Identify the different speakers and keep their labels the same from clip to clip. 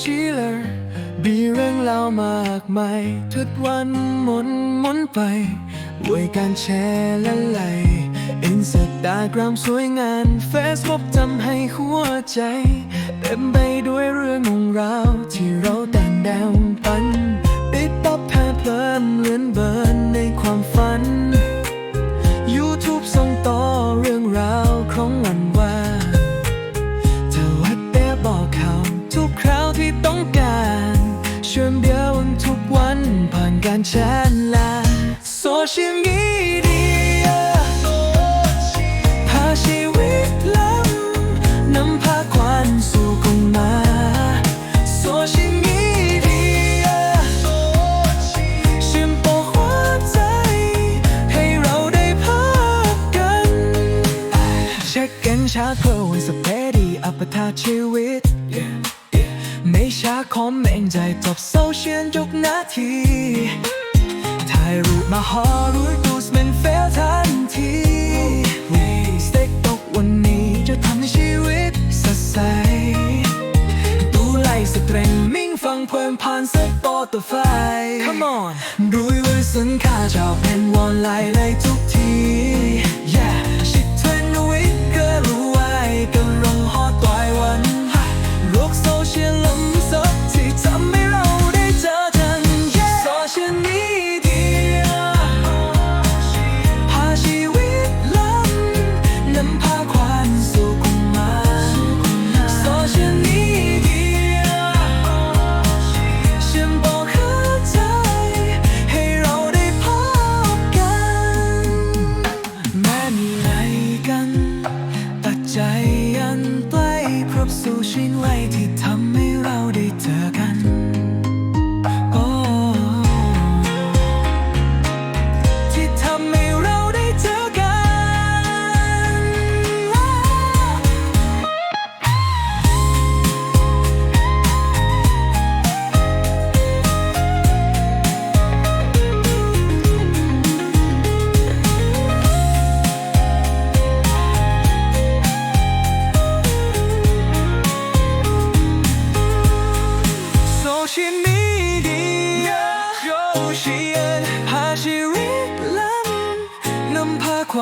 Speaker 1: ชีเลอร์มีเรื่องเล่ามากมายทุกวันหมุนหมุนไปด้วยการแชร์และไลค์อินสตาแกรมสวยงามเฟซบุ๊กทำให้หัวใจ เต็มไปด้วยเรื่องของเราที่เราแต่งแดว ผ่านการแชร์และโซเชียลมีเดียพาชีวิตล้ำนำพาควันสู่กงมาโซเชียลมีเดียเชื่อมต่อหัวใจให้เราได้พบกันเช็คกันช้าเพื่อวันสเปดีอัปทาชีวิตไม่ช้าคอมเม นต์ใจจบโซเชียลทุกนาทีถ่ายรูปมาฮอรู้ดูสมันเฟลทันทีสเต็กตกวันนี้จะทำให้ชีวิตสดใสดูไลฟ์สตรีมมิ่งฟังเพลินผ่านสปอตไฟ Come on รู้ว่าสินค้าชาวเป็นวอนไลน์ในทุกที ครบสู่ชิ้นไว้ที่ทำให้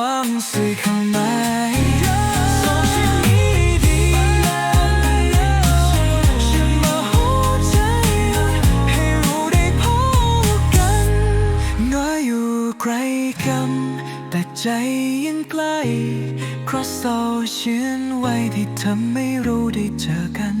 Speaker 1: ความสุขเข้ามาโซเชียลมีเดีฉันมาหัวใจให้รู้ได้พบกันน้อยอยู่ไกลกันแต่ใจยังใกล้ cross โซเชียลไว้ที่ทำให้รู้ได้เจอกัน